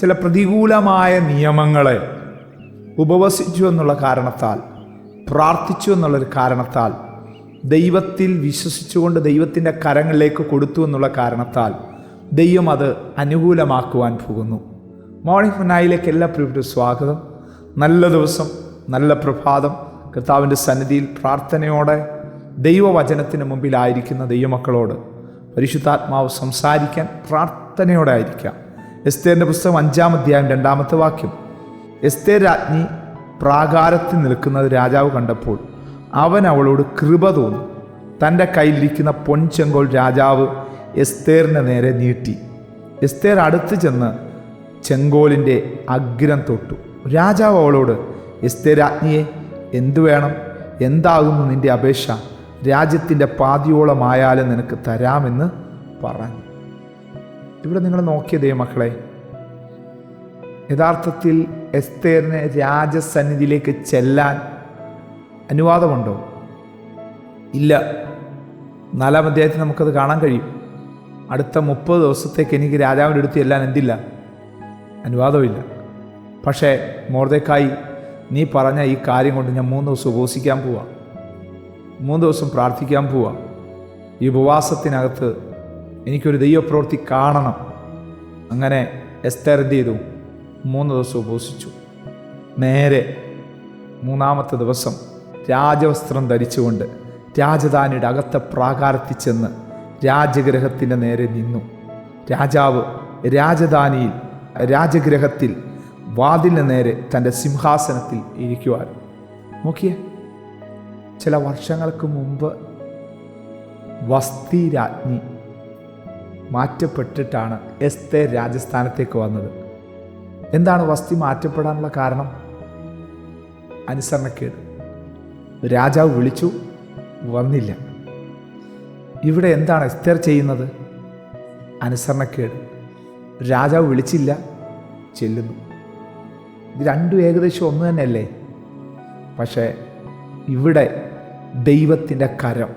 ചില പ്രതികൂലമായ നിയമങ്ങളെ ഉപവസിച്ചു എന്നുള്ള കാരണത്താൽ പ്രാർത്ഥിച്ചു എന്നുള്ളൊരു കാരണത്താൽ ദൈവത്തിൽ വിശ്വസിച്ചുകൊണ്ട് ദൈവത്തിന്റെ കരങ്ങളിലേക്ക് കൊടുത്തു എന്നുള്ള കാരണത്താൽ ദൈവം അത് അനുകൂലമാക്കുവാൻ പോകുന്നു. മോർണിംഗ് ഫുനായിലേക്ക് എല്ലാ പ്രിയപ്പെട്ട സ്വാഗതം. നല്ല ദിവസം നല്ല പ്രഭാതം. കർത്താവിന്റെ സന്നിധിയിൽ പ്രാർത്ഥനയോടെ ദൈവവചനത്തിന് മുമ്പിലായിരിക്കുന്ന ദൈവമക്കളോട് പരിശുദ്ധാത്മാവ് സംസാരിക്കാൻ പ്രാർത്ഥനയോടെ ആയിരിക്കാം. എസ്തേറിന്റെ പുസ്തകം അഞ്ചാം അധ്യായം രണ്ടാമത്തെ വാക്യം. എസ്തേർ രാജ്ഞി പ്രാകാരത്തിൽ നിൽക്കുന്നത് രാജാവ് കണ്ടപ്പോൾ അവൻ അവളോട് കൃപ തോന്നി. തന്റെ കയ്യിലിരിക്കുന്ന പൊൻചെങ്കോൽ രാജാവ് എസ്തേറിന്റെ നേരെ നീട്ടി. എസ്തേർ അടുത്ത് ചെന്ന് ചെങ്കോലിന്റെ അഗ്രം തൊട്ടു. രാജാവ് അവളോട് എസ്തേർ രാജ്ഞിയെ എന്തു വേണം? എന്താകുന്നു നിന്റെ അപേക്ഷ? രാജ്യത്തിന്റെ പാതിയോളമായാലും നിനക്ക് തരാമെന്ന് പറഞ്ഞു. ഇവിടെ നിങ്ങൾ നോക്കിയതേ മക്കളെ. യഥാർത്ഥത്തിൽ എസ്തേറിന് രാജസന്നിധിയിലേക്ക് ചെല്ലാൻ അനുവാദമുണ്ടോ? ഇല്ല. നാലാം അധ്യായത്തിൽ നമുക്കത് കാണാൻ കഴിയും. അടുത്ത മുപ്പത് ദിവസത്തേക്ക് എനിക്ക് രാജാവിന്റെ അടുത്ത് ചെല്ലാൻ എന്തില്ല? അനുവാദമില്ല. പക്ഷേ മോർദേക്കായി നീ പറഞ്ഞ ഈ കാര്യം കൊണ്ട് ഞാൻ മൂന്ന് ദിവസം ഉപവസിക്കാൻ പോവാം. മൂന്ന് ദിവസം പ്രാർത്ഥിക്കാൻ പോവാം. ഈ ഉപവാസത്തിനകത്ത് എനിക്കൊരു ദൈവപ്രവൃത്തി കാണണം. അങ്ങനെ എസ്തർ എന്ത് ചെയ്തു? മൂന്ന് ദിവസം ഉപസിച്ചു. നേരെ മൂന്നാമത്തെ ദിവസം രാജവസ്ത്രം ധരിച്ചുകൊണ്ട് രാജധാനിയുടെ അകത്തെ പ്രാകാരത്തിൽ ചെന്ന് രാജഗ്രഹത്തിന്റെ നേരെ നിന്നു. രാജാവ് രാജധാനിയിൽ രാജഗ്രഹത്തിൽ വാതിലിന് നേരെ തന്റെ സിംഹാസനത്തിൽ ഇരിക്കുവാൻ. നോക്കിയേ ചില വർഷങ്ങൾക്ക് മുമ്പ് വസ്തി രാജ്ഞി മാറ്റപ്പെട്ടിട്ടാണ് എസ്തേ രാജസ്ഥാനത്തേക്ക് വന്നത്. എന്താണ് വസ്തി മാറ്റപ്പെടാനുള്ള കാരണം? അനുസരണക്കേട്. രാജാവ് വിളിച്ചു വന്നില്ല. ഇവിടെ എന്താണ് എസ്തേർ ചെയ്യുന്നത്? അനുസരണക്കേട്. രാജാവ് വിളിച്ചില്ല ചെല്ലുന്നു. ഇത് രണ്ടും ഏകദേശം ഒന്ന് തന്നെയല്ലേ? പക്ഷേ ഇവിടെ ദൈവത്തിന്റെ കരം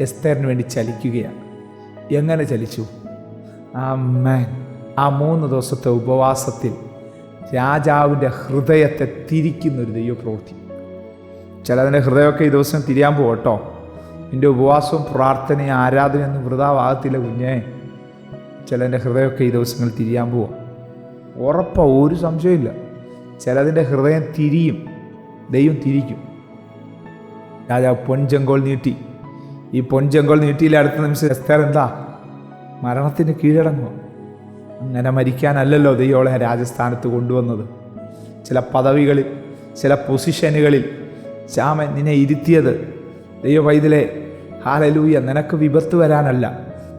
എസ്തേറിന് വേണ്ടി ചലിക്കുകയാണ്. എങ്ങനെ ചലിച്ചു? ആ മാൻ ആ മൂന്ന് ദിവസത്തെ ഉപവാസത്തിൽ രാജാവിന്റെ ഹൃദയത്തെ തിരിക്കുന്നൊരു ദൈവപ്രവൃത്തി. ചിലതിന്റെ ഹൃദയമൊക്കെ ഈ ദിവസം തിരിയാൻ പോകട്ടോ നിന്റെ ഉപവാസവും പ്രാർത്ഥനയും ആരാധനയൊന്നും വൃതാവാകത്തില്ല കുഞ്ഞേ. ചിലതിന്റെ ഹൃദയമൊക്കെ ഈ ദിവസങ്ങൾ തിരിയാൻ പോവാം. ഉറപ്പാ ഒരു സംശയമില്ല ചിലതിന്റെ ഹൃദയം തിരിയും ദൈവം തിരിക്കും. രാജാവ് പൊൻചെങ്കോൾ നീട്ടി. ഈ പൊൻചെങ്കോൾ നീട്ടിയില്ല അടുത്ത നിമിഷം എസ്തേർ എന്താ? മരണത്തിന് കീഴടങ്ങുക അങ്ങനെ മരിക്കാനല്ലല്ലോ ദൈവോളെ രാജസ്ഥാനത്ത് കൊണ്ടുവന്നത്. ചില പദവികളിൽ ചില പൊസിഷനുകളിൽ ശ്യാമൻ നിന്നെ ഇരുത്തിയത്. ദൈവ വൈദ്യലെ ഹാലലൂയ നിനക്ക് വിപത്ത് വരാനല്ല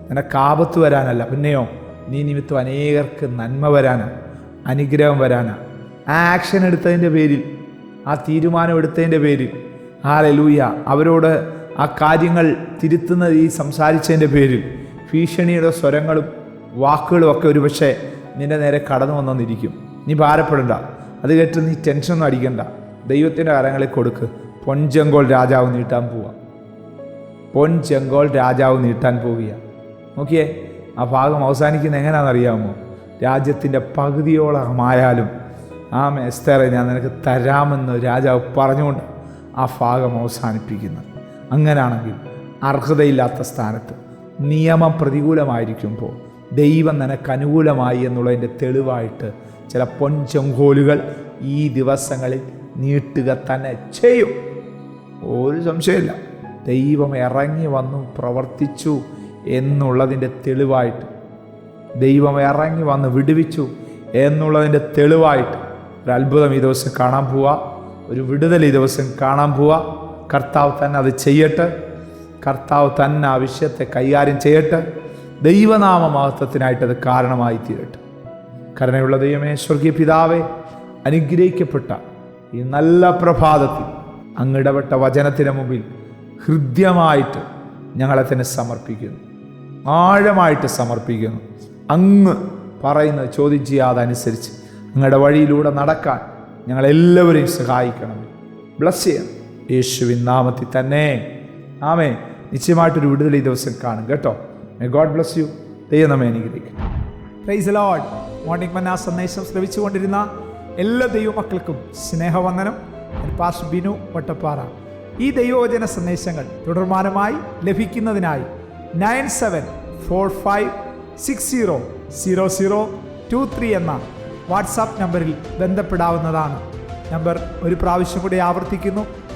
നിനക്ക് ആപത്ത് വരാനല്ല. പിന്നെയോ നീ നിമിത്തം അനേകർക്ക് നന്മ വരാനാണ് അനുഗ്രഹം വരാനാണ് ആ ആക്ഷൻ എടുത്തതിന്റെ പേരിൽ ആ തീരുമാനം എടുത്തതിന്റെ പേരിൽ ഹാലലൂയ അവരോട് ആ കാര്യങ്ങൾ തിരുത്തുന്ന ഈ സംസാരിച്ചതിന്റെ പേരിൽ ഭീഷണിയുടെ സ്വരങ്ങളും വാക്കുകളും ഒക്കെ ഒരുപക്ഷെ നിന്റെ നേരെ കടന്നു വന്നെന്നിരിക്കും. നീ ഭാരപ്പെടണ്ട. അത് കേട്ട് നീ ടെൻഷനൊന്നും അടിക്കണ്ട. ദൈവത്തിന്റെ കരങ്ങളിൽ കൊടുക്ക്. പൊൻചെങ്കോൾ രാജാവ് നീട്ടാൻ പോവാ. പൊൻജങ്കോൾ രാജാവ് നീട്ടാൻ പോവുക നോക്കിയേ ആ ഭാഗം അവസാനിക്കുന്ന എങ്ങനെയാണെന്നറിയാമോ രാജ്യത്തിന്റെ പകുതിയോളമായാലും ആ മെസ്തറെ ഞാൻ നിനക്ക് തരാമെന്ന് രാജാവ് പറഞ്ഞുകൊണ്ട് ആ ഭാഗം അവസാനിപ്പിക്കുന്നത് അങ്ങനാണെങ്കിൽ അർഹതയില്ലാത്ത സ്ഥാനത്ത് നിയമം പ്രതികൂലമായിരിക്കുമ്പോൾ ദൈവം നിനക്ക് അനുകൂലമായി എന്നുള്ളതിന്റെ തെളിവായിട്ട് ചില പൊൻചെങ്കോലുകൾ ഈ ദിവസങ്ങളിൽ നീട്ടുക തന്നെ ചെയ്യും. ഒരു സംശയമില്ല ദൈവം ഇറങ്ങി വന്നു പ്രവർത്തിച്ചു എന്നുള്ളതിന്റെ തെളിവായിട്ട്. ദൈവം ഇറങ്ങി വന്ന് വിടുവിച്ചു എന്നുള്ളതിന്റെ തെളിവായിട്ട്. ഒരു അത്ഭുതം ഈ ദിവസം കാണാൻ പോവാ. ഒരു വിടുതൽ ഈ ദിവസം കാണാൻ പോവാ. കർത്താവ് തന്നെ അത് ചെയ്യട്ടെ. കർത്താവ് തന്നെ ആ വിഷയത്തെ കൈകാര്യം ചെയ്യട്ടെ. ദൈവനാമ മഹത്വത്തിനായിട്ട് അത് കാരണമായി തീരട്ടെ. കരുണയുള്ള ദൈവമേ സ്വർഗീയ പിതാവെ അനുഗ്രഹിക്കപ്പെട്ട ഈ നല്ല പ്രഭാതത്തിൽ അങ്ങിടപെട്ട വചനത്തിന് മുമ്പിൽ ഹൃദ്യമായിട്ട് ഞങ്ങളെ തന്നെ സമർപ്പിക്കുന്നു. ആഴമായിട്ട് സമർപ്പിക്കുന്നു. അങ്ങ് പറയുന്നത് ചോദ്യം ചെയ്യാതെ അനുസരിച്ച് അങ്ങയുടെ വഴിയിലൂടെ നടക്കാൻ ഞങ്ങളെല്ലാവരെയും സഹായിക്കണം ബ്ലസ് ചെയ്യണം യേശുവിൻ നാമത്തിൽ തന്നെ. ആമേ നിശ്ചയമായിട്ടൊരു വിടുതൽ ഈ ദിവസം കാണും കേട്ടോ. മേ ഗോഡ് ബ്ലസ് യു ദൈവം നമ്മെ അനുഗ്രഹിക്കും പ്രൈസ് മോർണിംഗ് മന്ന സന്ദേശം ശ്രവിച്ചുകൊണ്ടിരുന്ന എല്ലാ ദൈവമക്കൾക്കും സ്നേഹവന്ദനം. പാസ് ബിനു വട്ടപ്പാറ. ഈ ദൈവവചന സന്ദേശങ്ങൾ തുടർമാനമായി ലഭിക്കുന്നതിനായി nine seven four five six zero zero zero two three എന്ന വാട്സാപ്പ് നമ്പറിൽ ബന്ധപ്പെടാവുന്നതാണ്. നമ്പർ ഒരു പ്രാവശ്യം കൂടി ആവർത്തിക്കുന്നു.